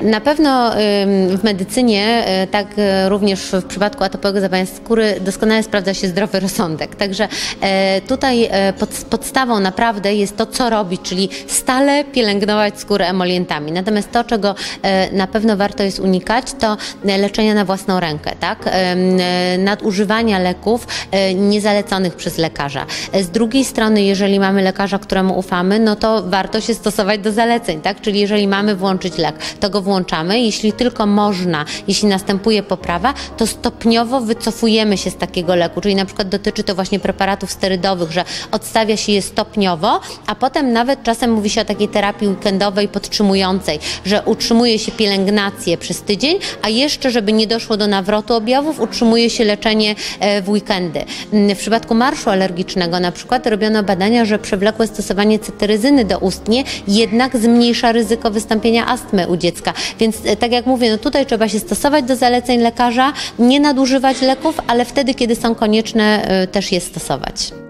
Na pewno w medycynie, y, tak y, również w przypadku atopowego zapalenia skóry, doskonale sprawdza się zdrowy rozsądek. Także e, tutaj e, pod, podstawą naprawdę jest to, co robić, czyli stale pielęgnować skórę emolientami. Natomiast to, czego e, na pewno warto jest unikać, to leczenia na własną rękę, tak? Nadużywania leków niezaleconych przez lekarza. Z drugiej strony, jeżeli mamy lekarza, któremu ufamy, no to warto się stosować do zaleceń, tak? Czyli jeżeli mamy włączyć lek, to go włączamy. Jeśli tylko można, jeśli następuje poprawa, to stopniowo wycofujemy się z takiego leku. Czyli na przykład dotyczy to właśnie preparatów sterydowych, że odstawia się je stopniowo, a potem nawet czasem mówi się o takiej terapii weekendowej podtrzymującej, że utrzymuje się pielęgnację przez tydzień, a jeszcze, żeby nie doszło do nawrotu objawów, utrzymuje się leczenie e, w weekendy. Mm, W przypadku marszu alergicznego na przykład robiono badania, że przewlekłe stosowanie cetyryzyny doustnie jednak zmniejsza ryzyko wystąpienia astmy u dziecka. Więc e, tak jak mówię, no tutaj trzeba się stosować do zaleceń lekarza, nie nadużywać leków, ale wtedy, kiedy są konieczne, e, też je stosować.